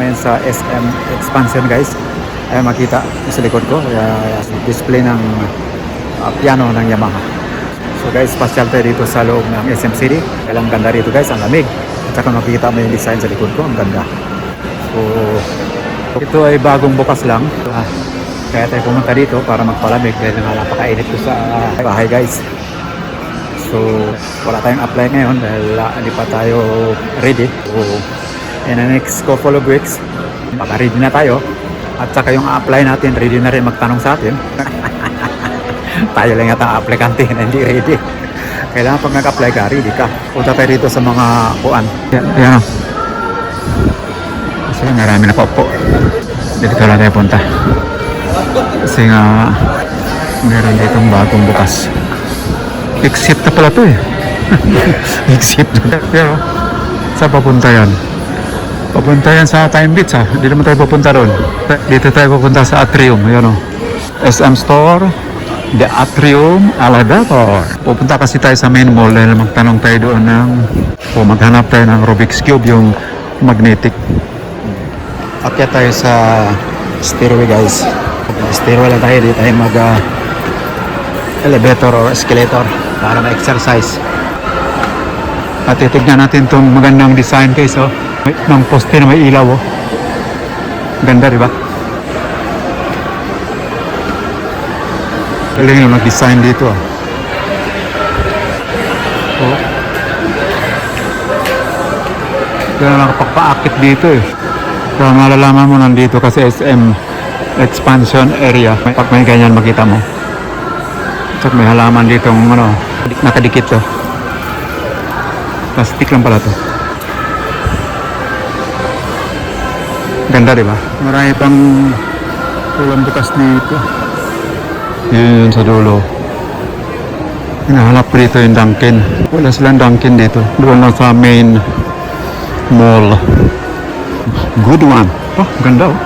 ngayon sa SM Expansion guys. Ay makita sa likod ko, uh, display ng uh, piano ng Yamaha. So guys, pasyal tayo dito sa loob ng SM City. Kailang ganda rito guys, ang lamig. At saka makikita mo yung design sa likod ko, ang ganda. So, ito ay bagong bukas lang. Ah, kaya tayo pumunta dito para magpalamig dahil nga napakainit ko sa ah, bahay guys. So, wala tayong apply ngayon dahil ah, hindi pa tayo ready. So, in the next couple of weeks, baka ready na tayo. At saka yung apply natin, ready na rin magtanong sa atin. tayo lang yata aplikante na hindi ready. Kailangan pag nag-apply ka, ready ka. Punta tayo dito sa mga kuan. Yan, yan. Kasi marami na po. Dito lang tayo punta. Kasi nga, meron ditong bagong bukas. Exit na pala to eh. Exit na. Pero, saan papunta yan? Papunta yan sa Time Beach ha. Hindi naman tayo papunta doon. Dito tayo papunta sa Atrium. Ayan o. SM Store. The Atrium Aladator. Pupunta kasi tayo sa main mall dahil magtanong tayo doon ng o maghanap tayo ng Rubik's Cube yung magnetic. Akyat tayo sa stairway guys. Stairway lang tayo. Di tayo mag ah, elevator or escalator para ma-exercise. At titignan natin itong magandang design guys oh. May, ng poste na may ilaw oh. Ganda di ba? Galing yung nag-design dito ah. Oh. Kaya nakapagpaakit dito eh. Kaya malalaman mo nandito kasi SM expansion area. May- Pag may ganyan makita mo. Tsaka may halaman dito ano, nakadikit to. Plastic lang pala to. Ganda di ba? Marami pang ulam bukas dito. Yun yun sa dulo. Hinahanap ko dito yung Dunkin. Wala silang Dunkin dito. Doon lang sa main mall. Good one. Oh, ganda oh.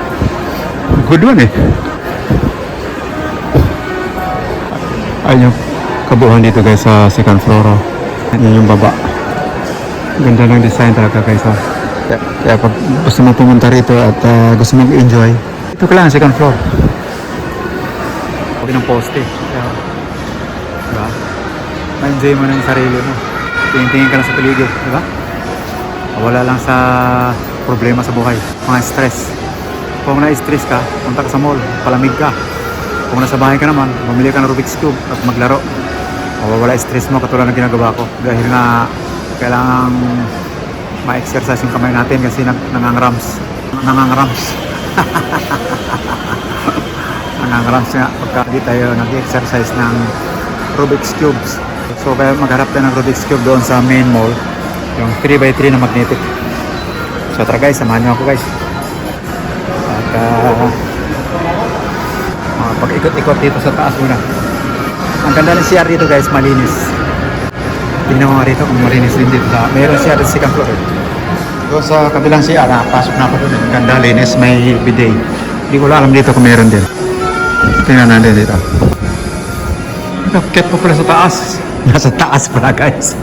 Good one eh. Ayun yung kabuuan dito guys sa second floor. Oh. Yan yung baba. Ganda ng design talaga guys. Oh. Kaya, kaya pag gusto mo pumunta rito at ah, gusto mo enjoy ito ka lang, second floor. Huwag ng poste. Kaya, diba? Ma-enjoy mo ng sarili mo. Tingin-tingin ka lang sa paligid, di ba? Wala lang sa problema sa buhay. Mga stress. Kung na-stress ka, punta ka sa mall, palamig ka. Kung nasa bahay ka naman, mamili ka ng Rubik's Cube at maglaro. Mawawala stress mo katulad ng ginagawa ko. Dahil nga, kailangan ma-exercise yung kamay natin kasi nang nangangrams. Nangangrams. nangangrams nga pagka di tayo nag-exercise ng Rubik's Cubes. So kaya magharap tayo ng Rubik's Cube doon sa main mall. Yung 3x3 na magnetic. So tara guys, samahan niyo ako guys. At uh, mga pag-ikot-ikot dito sa taas muna. Ang ganda ng CR dito guys, malinis. Tingnan mo rito kung malinis din dito. Sa, meron siya sa second floor. Doon sa kabilang CR, nakapasok na ako doon. Ganda, linis, may bidet. Hindi ko alam dito kung meron din. Tingnan natin dito. Akit pa pala sa taas. Nasa taas pala guys.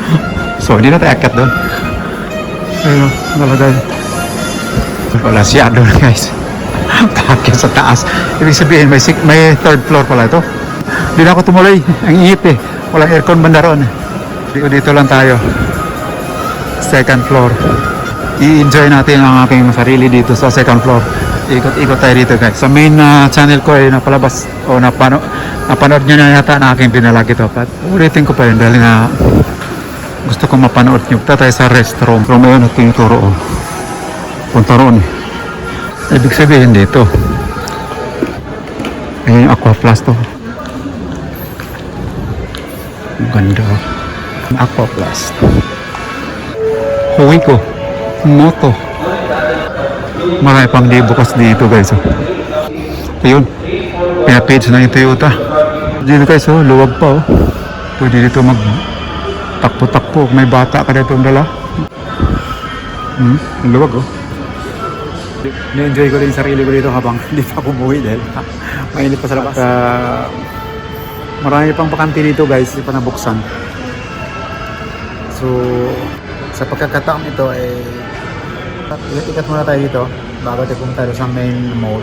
so, hindi na tayo doon. Ayun, nalagay. Wala siya doon guys. Kakit sa taas. Ibig sabihin, may, may third floor pala ito. Hindi na ako tumuloy. Ang init eh. Walang aircon banda roon. Dito, dito lang tayo. Second floor. I-enjoy natin ang aking sarili dito sa second floor. Ikot-ikot tayo dito guys. Sa main ah, channel ko ay napalabas o napano, napanood nyo na yata na aking pinalag ito. But ulitin ko pa rin dahil nga gusto ko mapanood nyo. Punta tayo sa restroom. Pero ngayon at tinuturo oh. Punta roon eh. Ibig sabihin dito. Ayun yung Aquaplast to. Ang ganda. Aquaplast. Huwi ko. Moto. Marami pang di bukas dito guys. Oh. Ayun. Pinapage na yung Toyota. Dito guys, oh, luwag pa oh. Pwede dito mag takpo-takpo. May bata ka dito ang dala. Hmm, luwag oh. Na-enjoy ko rin sarili ko dito habang hindi pa ako umuwi dahil mainit pa sa labas. Uh, marami pang pakanti dito guys, hindi pa nabuksan. So, sa pagkakataon ito ay Ikat-ikat muna tayo dito bago tayo pumunta sa main mall.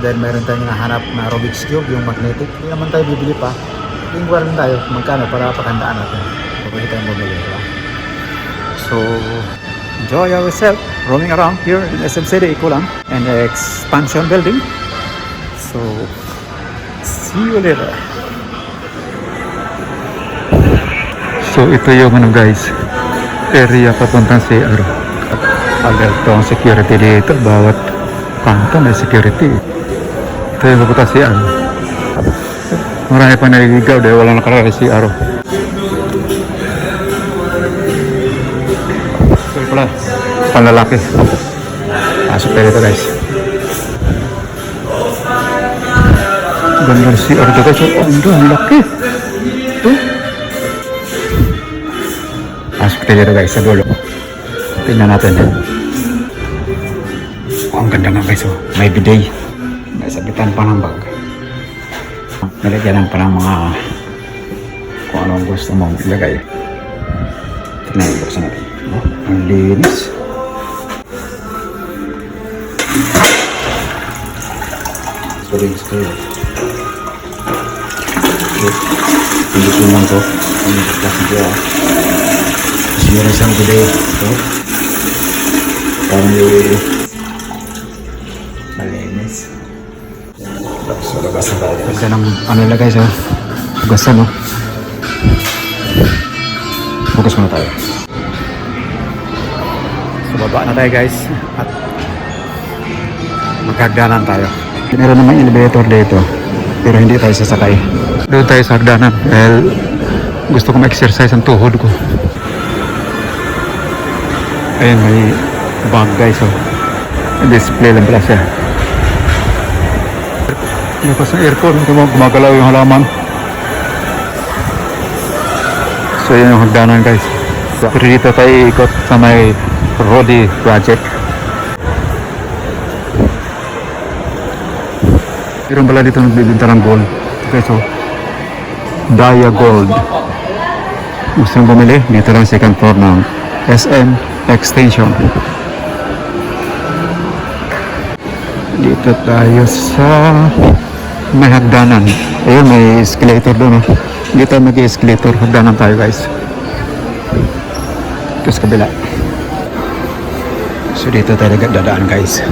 Then meron tayong nahanap na Rubik's Cube, yung magnetic. Hindi naman tayo bibili pa. Lingwa lang tayo magkano para pakandaan natin. Pwede tayong bumili. Diba? So, enjoy ourselves roaming around here in SM City, Ikulang, and the expansion building. So, see you later. So ito yung ano guys, area papuntang CR. Alerto ang security dito, bawat kanto may security. Ito yung papunta CR. Marami pa naliligaw dahil wala nakalagay CR. So ito pala, panlalaki. Pasok tayo dito guys. Ganda ng CR dito ang ang laki. Tayo dito guys sa dulo. Tingnan natin. Oh, ang ganda nga guys. Oh. May bidet. May sabitan pa ng bag. Nilagyan lang pa ng mga kung anong gusto mong ilagay. Tingnan mo, buksan natin. Oh, ang linis. Sorry. Hindi ko lang to. Hindi ko lang to. Tapos meron siyang bidet. Ito. Parang yung malinis. Labas na tayo. Ganda ng ano nila guys oh. Gasa no. Focus muna tayo. So baba na tayo guys. At magkagdanan tayo. Meron namang elevator dito. Pero hindi tayo sasakay. Doon tayo sa hagdanan. Dahil gusto ko ma-exercise ang tuhod ko. Ayan, may bag guys oh. Display lang pala siya. Lakas ng aircon, gum- gumagalaw yung halaman. So yun yung hagdanan guys. Pero dito tayo ikot sa may Rodi project. Meron pala dito nagbibinta ng gold. Okay, so Daya Gold. Gusto nyo bumili? Dito lang second floor ng SM Extension. Dito tayo sa may hagdanan. Ayun, may escalator doon. Oh. Dito mag escalator Hagdanan tayo guys. Sa kabila. So dito tayo dadaan guys.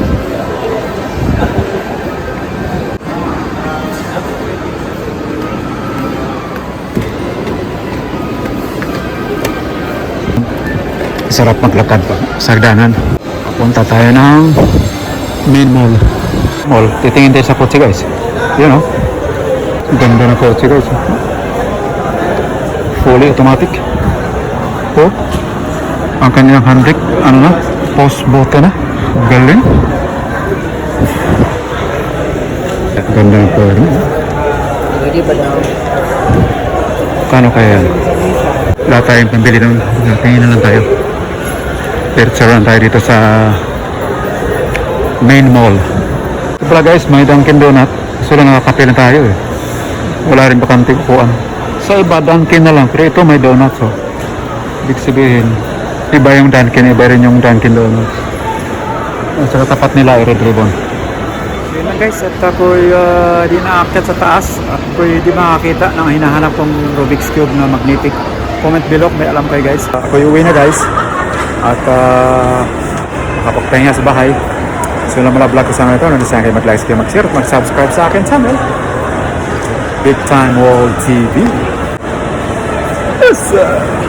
Sarap maglakad pa sa hagdanan. Punta tayo ng main mall. Mall. Titingin tayo sa kotse guys. Yun oh. Ganda na kotse guys. Fully automatic. Oh. Ang kanyang handbrake, ano na? Post button na. Galing. Ganda ng power niya. Kano kaya? Wala tayong pambili ng tingin na lang tayo. Lang tayo dito sa main mall. Ito pala guys, may Dunkin Donut. So lang nakakape na tayo eh. Wala rin bakante upuan. Sa iba, Dunkin na lang. Pero ito may donuts oh. Ibig sabihin, iba yung Dunkin, iba rin yung Dunkin Donuts. At sa tapat nila ay Red Ribbon. Yun lang guys, at ako'y uh, di naakyat sa taas. At ako'y di makakita ng hinahanap kong Rubik's Cube na magnetic. Comment below may alam kayo guys. Ako'y uwi na guys. At uh, makapagpahinga sa bahay. So lang mula vlog ko sa mga ito. Nandisaya kayo mag-like kayo, mag-share at mag-subscribe sa akin channel. Big Time World TV. Yes sir!